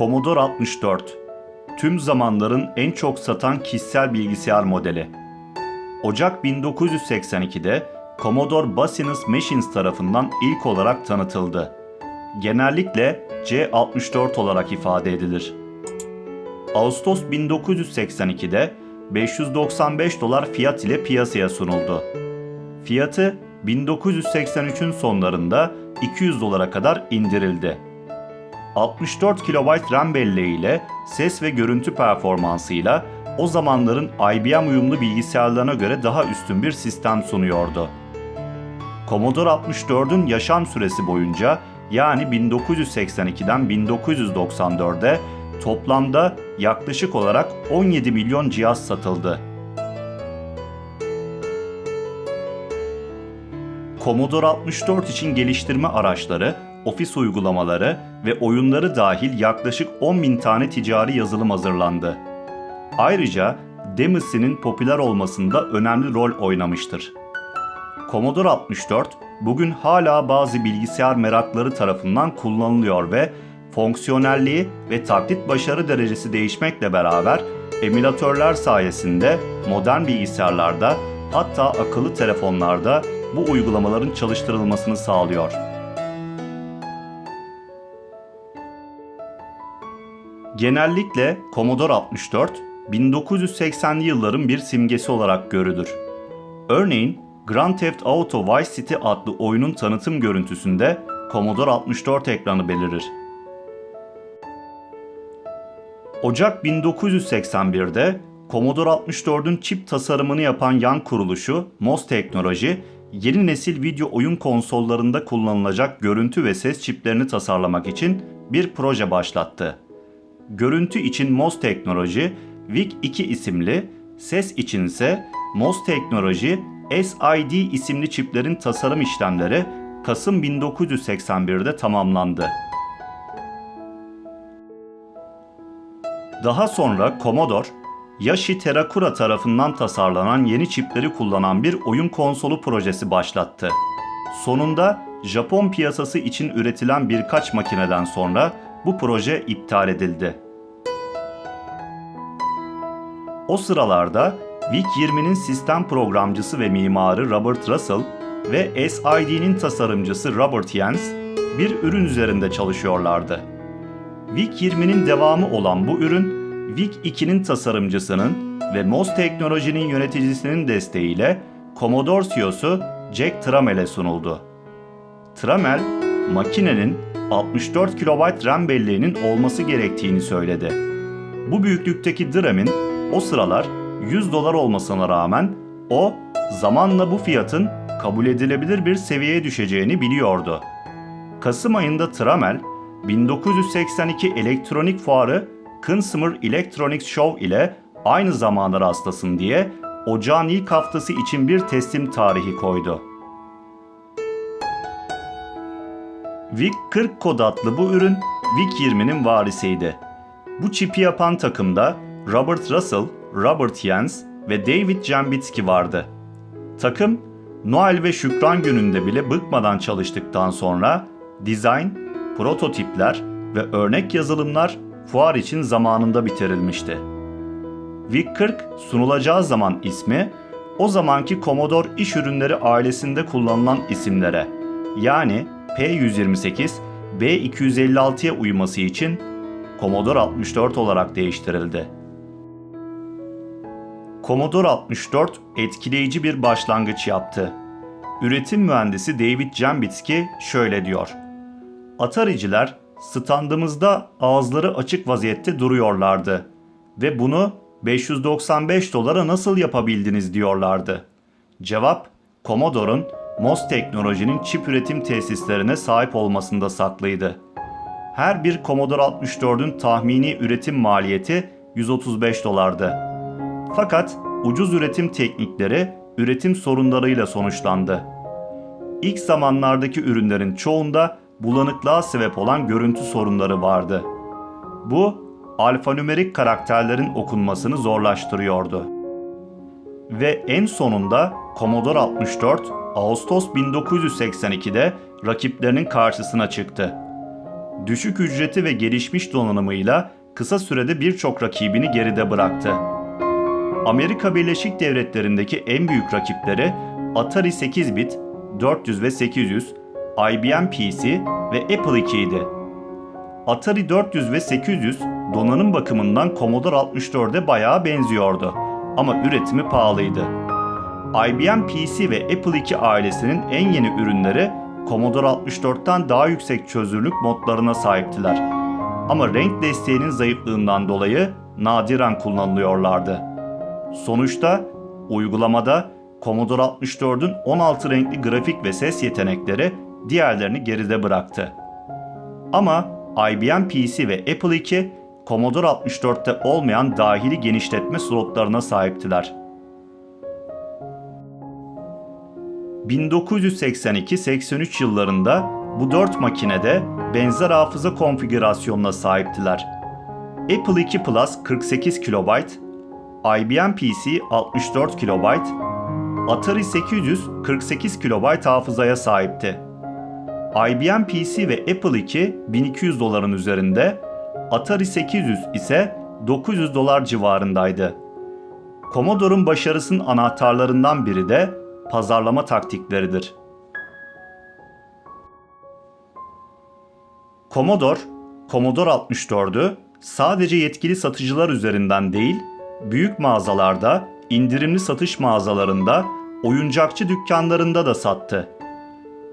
Commodore 64 Tüm zamanların en çok satan kişisel bilgisayar modeli. Ocak 1982'de Commodore Business Machines tarafından ilk olarak tanıtıldı. Genellikle C64 olarak ifade edilir. Ağustos 1982'de 595 dolar fiyat ile piyasaya sunuldu. Fiyatı 1983'ün sonlarında 200 dolara kadar indirildi. 64 KB RAM belleğiyle ses ve görüntü performansıyla o zamanların IBM uyumlu bilgisayarlarına göre daha üstün bir sistem sunuyordu. Commodore 64'ün yaşam süresi boyunca yani 1982'den 1994'e toplamda yaklaşık olarak 17 milyon cihaz satıldı. Commodore 64 için geliştirme araçları, ofis uygulamaları ve oyunları dahil yaklaşık 10 bin tane ticari yazılım hazırlandı. Ayrıca Demos'inin popüler olmasında önemli rol oynamıştır. Commodore 64 bugün hala bazı bilgisayar merakları tarafından kullanılıyor ve fonksiyonelliği ve taklit başarı derecesi değişmekle beraber emülatörler sayesinde modern bilgisayarlarda hatta akıllı telefonlarda bu uygulamaların çalıştırılmasını sağlıyor. Genellikle Commodore 64 1980'li yılların bir simgesi olarak görülür. Örneğin Grand Theft Auto Vice City adlı oyunun tanıtım görüntüsünde Commodore 64 ekranı belirir. Ocak 1981'de Commodore 64'ün çip tasarımını yapan yan kuruluşu MOS Teknoloji, yeni nesil video oyun konsollarında kullanılacak görüntü ve ses çiplerini tasarlamak için bir proje başlattı. Görüntü için MOS Teknoloji, VIC-2 isimli, ses için ise MOS Teknoloji SID isimli çiplerin tasarım işlemleri Kasım 1981'de tamamlandı. Daha sonra Commodore, Yashi Terakura tarafından tasarlanan yeni çipleri kullanan bir oyun konsolu projesi başlattı. Sonunda Japon piyasası için üretilen birkaç makineden sonra bu proje iptal edildi. O sıralarda VIC-20'nin sistem programcısı ve mimarı Robert Russell ve SID'nin tasarımcısı Robert Jens bir ürün üzerinde çalışıyorlardı. VIC-20'nin devamı olan bu ürün, VIC-2'nin tasarımcısının ve MOS Teknoloji'nin yöneticisinin desteğiyle Commodore CEO'su Jack Trammell'e sunuldu. Trammell, makinenin 64 KB RAM belleğinin olması gerektiğini söyledi. Bu büyüklükteki DRAM'in o sıralar 100 dolar olmasına rağmen o zamanla bu fiyatın kabul edilebilir bir seviyeye düşeceğini biliyordu. Kasım ayında Trammell, 1982 elektronik fuarı Consumer Electronics Show ile aynı zamana rastlasın diye ocağın ilk haftası için bir teslim tarihi koydu. VIC-40 kod adlı bu ürün VIC-20'nin varisiydi. Bu çipi yapan takımda Robert Russell, Robert Jens ve David Jambitsky vardı. Takım, Noel ve Şükran gününde bile bıkmadan çalıştıktan sonra dizayn, prototipler ve örnek yazılımlar fuar için zamanında bitirilmişti. VIC-40 sunulacağı zaman ismi, o zamanki Commodore iş ürünleri ailesinde kullanılan isimlere yani P128, B256'ya uyması için Commodore 64 olarak değiştirildi. Commodore 64 etkileyici bir başlangıç yaptı. Üretim mühendisi David Jambitsky şöyle diyor. Atari'ciler standımızda ağızları açık vaziyette duruyorlardı ve bunu 595 dolara nasıl yapabildiniz diyorlardı. Cevap, Commodore'un MOS teknolojinin çip üretim tesislerine sahip olmasında saklıydı. Her bir Commodore 64'ün tahmini üretim maliyeti 135 dolardı. Fakat ucuz üretim teknikleri üretim sorunlarıyla sonuçlandı. İlk zamanlardaki ürünlerin çoğunda bulanıklığa sebep olan görüntü sorunları vardı. Bu, alfanümerik karakterlerin okunmasını zorlaştırıyordu. Ve en sonunda Commodore 64 Ağustos 1982'de rakiplerinin karşısına çıktı. düşük ücreti ve gelişmiş donanımıyla kısa sürede birçok rakibini geride bıraktı. Amerika Birleşik Devletleri'ndeki en büyük rakipleri Atari 8 bit, 400 ve 800, IBM PC ve Apple II idi. Atari 400 ve 800 donanım bakımından Commodore 64'e bayağı benziyordu ama üretimi pahalıydı. IBM PC ve Apple II ailesinin en yeni ürünleri Commodore 64'ten daha yüksek çözünürlük modlarına sahiptiler. Ama renk desteğinin zayıflığından dolayı nadiren kullanılıyorlardı. Sonuçta uygulamada Commodore 64'ün 16 renkli grafik ve ses yetenekleri diğerlerini geride bıraktı. Ama IBM PC ve Apple II Commodore 64'te olmayan dahili genişletme slotlarına sahiptiler. 1982-83 yıllarında bu dört makinede benzer hafıza konfigürasyonuna sahiptiler. Apple II Plus 48 KB, IBM PC 64 KB, Atari 800 48 KB hafızaya sahipti. IBM PC ve Apple II 1200 doların üzerinde, Atari 800 ise 900 dolar civarındaydı. Commodore'un başarısının anahtarlarından biri de pazarlama taktikleridir. Commodore, Commodore 64'ü sadece yetkili satıcılar üzerinden değil, büyük mağazalarda, indirimli satış mağazalarında, oyuncakçı dükkanlarında da sattı.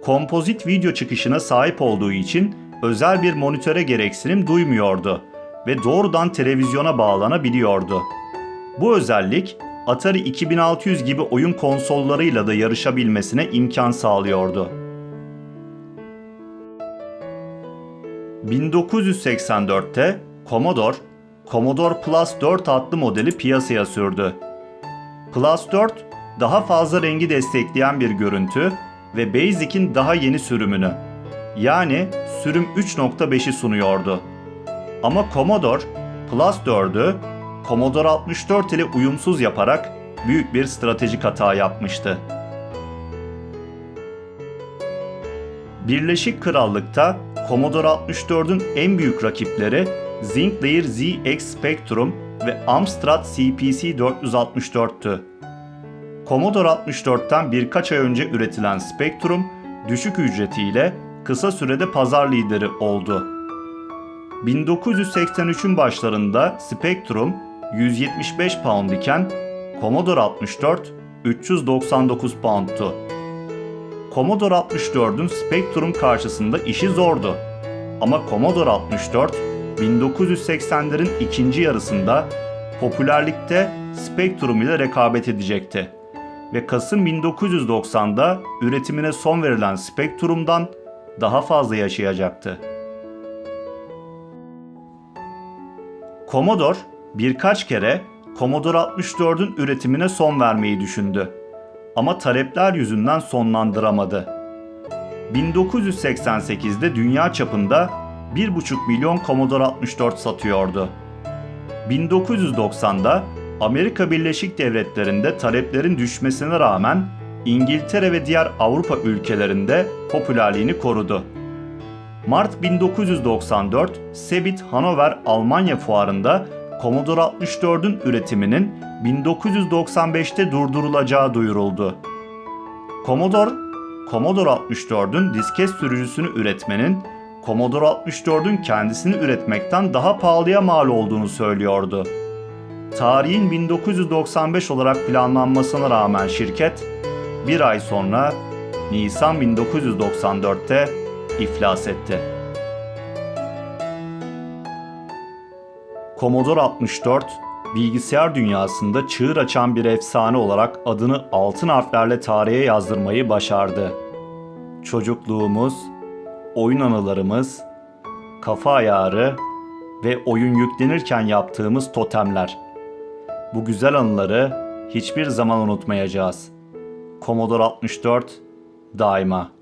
Kompozit video çıkışına sahip olduğu için özel bir monitöre gereksinim duymuyordu ve doğrudan televizyona bağlanabiliyordu. Bu özellik Atari 2600 gibi oyun konsollarıyla da yarışabilmesine imkan sağlıyordu. 1984'te Commodore, Commodore Plus 4 adlı modeli piyasaya sürdü. Plus 4, daha fazla rengi destekleyen bir görüntü ve Basic'in daha yeni sürümünü, yani sürüm 3.5'i sunuyordu. Ama Commodore, Plus 4'ü Commodore 64 ile uyumsuz yaparak büyük bir stratejik hata yapmıştı. Birleşik Krallık'ta Commodore 64'ün en büyük rakipleri Sinclair ZX Spectrum ve Amstrad CPC 464'tü. Commodore 64'ten birkaç ay önce üretilen Spectrum, düşük ücretiyle kısa sürede pazar lideri oldu. 1983'ün başlarında Spectrum 175 pound iken Commodore 64 399 pound'tu. Commodore 64'ün Spectrum karşısında işi zordu. Ama Commodore 64 1980'lerin ikinci yarısında popülerlikte Spectrum ile rekabet edecekti. Ve Kasım 1990'da üretimine son verilen Spectrum'dan daha fazla yaşayacaktı. Commodore birkaç kere Commodore 64'ün üretimine son vermeyi düşündü. Ama talepler yüzünden sonlandıramadı. 1988'de dünya çapında 1,5 milyon Commodore 64 satıyordu. 1990'da Amerika Birleşik Devletleri'nde taleplerin düşmesine rağmen İngiltere ve diğer Avrupa ülkelerinde popülerliğini korudu. Mart 1994 Sebit Hanover Almanya fuarında Commodore 64'ün üretiminin 1995'te durdurulacağı duyuruldu. Commodore, Commodore 64'ün disket sürücüsünü üretmenin Commodore 64'ün kendisini üretmekten daha pahalıya mal olduğunu söylüyordu. Tarihin 1995 olarak planlanmasına rağmen şirket bir ay sonra Nisan 1994'te iflas etti. Commodore 64 bilgisayar dünyasında çığır açan bir efsane olarak adını altın harflerle tarihe yazdırmayı başardı. Çocukluğumuz, oyun anılarımız, kafa ayarı ve oyun yüklenirken yaptığımız totemler. Bu güzel anıları hiçbir zaman unutmayacağız. Commodore 64 daima.